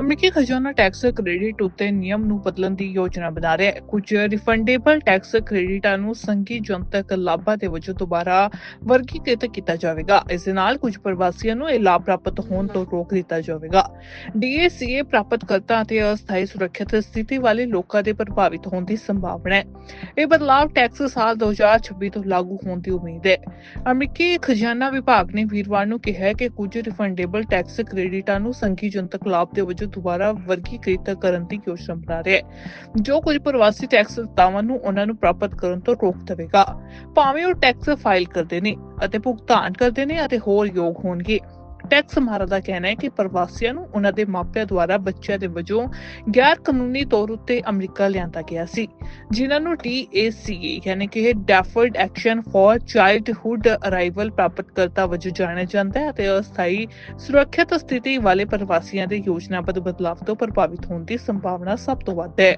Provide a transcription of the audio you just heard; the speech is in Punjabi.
ਅਮਰੀਕੀ ਖਜ਼ਾਨਾ ਟੈਕਸ ਕ੍ਰੈਡਿਟ ਉੱਤੇ ਨਿਯਮ ਨੂੰ ਬਦਲਣ ਦੀ ਯੋਜਨਾ ਬਣਾ ਰਿਹਾ ਹੈ। ਕੁਝ ਰਿਫੰਡੇਬਲ ਟੈਕਸ ਕ੍ਰੈਡਿਟਾਂ ਨੂੰ ਸੰਘੀ ਜਨਤਕ ਲਾਭਾਂ ਦੇ ਵਜੋਂ ਦੁਬਾਰਾ ਵਰਗੀਕ੍ਰਿਤ ਕੀਤਾ ਜਾਵੇਗਾ। ਇਸ ਦੇ ਨਾਲ ਕੁਝ ਪ੍ਰਵਾਸੀਆਂ ਨੂੰ ਇਹ ਲਾਭ ਪ੍ਰਾਪਤ ਹੋਣ ਤੋਂ ਰੋਕ ਦਿੱਤਾ ਜਾਵੇਗਾ। ਡੀਏਸੀਏ ਪ੍ਰਾਪਤਕਰਤਾ ਅਤੇ ਅਸਥਾਈ ਸੁਰੱਖਿਅਤ ਸਥਿਤੀ ਵਾਲੇ ਲੋਕਾਂ ਦੇ ਪ੍ਰਭਾਵਿਤ ਹੋਣ ਦੀ ਸੰਭਾਵਨਾ ਹੈ। ਇਹ ਬਦਲਾਅ ਟੈਕਸ ਸਾਲ 2026 ਤੋਂ ਲਾਗੂ ਹੋਣ ਦੀ ਉਮੀਦ ਹੈ। ਅਮਰੀਕੀ ਖਜ਼ਾਨਾ ਵਿਭਾਗ ਨੇ ਵੀਰਵਾਰ ਨੂੰ ਕਿਹਾ ਕਿ ਕੁਝ ਰਿਫੰਡੇਬਲ ਟੈਕਸ ਕ੍ਰੈਡਿਟਾਂ ਨੂੰ ਸੰਘੀ ਜਨਤਕ ਲਾਭ ਦੇ ਵਜੋਂ ਦੁਬਾਰਾ ਵਰਗੀਕ੍ਰਿਤ ਕਰਨ ਦੀ ਯੋਜਨਾ ਬਣਾ ਰਿਹਾ ਹੈ। ਜੋ ਕੁਝ ਪ੍ਰਵਾਸੀ ਟੈਕਸ ਦਾਅਵਾਂ ਨੂੰ ਉਹਨਾਂ ਨੂੰ ਪ੍ਰਾਪਤ ਕਰਨ ਤੋਂ ਰੋਕ ਦੇਵੇਗਾ, ਭਾਵੇਂ ਉਹ ਟੈਕਸ ਫਾਈਲ ਕਰਦੇ ਨੇ ਅਤੇ ਭੁਗਤਾਨ ਕਰਦੇ ਨੇ ਅਤੇ ਹੋਰ ਯੋਗ ਹੋਣਗੇ। ਟੈਕਸ ਮਾਰਾ ਦਾ ਕਹਿਣਾ ਹੈ ਕਿ ਪ੍ਰਵਾਸੀਆਂ ਨੂੰ ਉਹਨਾਂ ਦੇ ਮਾਪਿਆਂ ਦੁਆਰਾ ਬੱਚਿਆਂ ਦੇ ਵਜੋਂ ਗੈਰ ਕਾਨੂੰਨੀ ਤੌਰ ਉੱਤੇ ਅਮਰੀਕਾ ਲਿਆਂਦਾ ਗਿਆ ਸੀ, ਜਿਨ੍ਹਾਂ ਨੂੰ DACA ਯਾਨੀ ਕਿ deferred action for childhood arrival ਪ੍ਰਾਪਤਕਰਤਾ ਵਜੋਂ ਜਾਣਿਆ ਜਾਂਦਾ ਹੈ ਅਤੇ ਅਸਥਾਈ ਸੁਰੱਖਿਅਤ ਸਥਿਤੀ ਵਾਲੇ ਪ੍ਰਵਾਸੀਆਂ ਦੇ ਯੋਜਨਾਬੱਧ ਬਦਲਾਵ ਤੋਂ ਪ੍ਰਭਾਵਿਤ ਹੋਣ ਦੀ ਸੰਭਾਵਨਾ ਸਭ ਤੋਂ ਵੱਧ ਹੈ।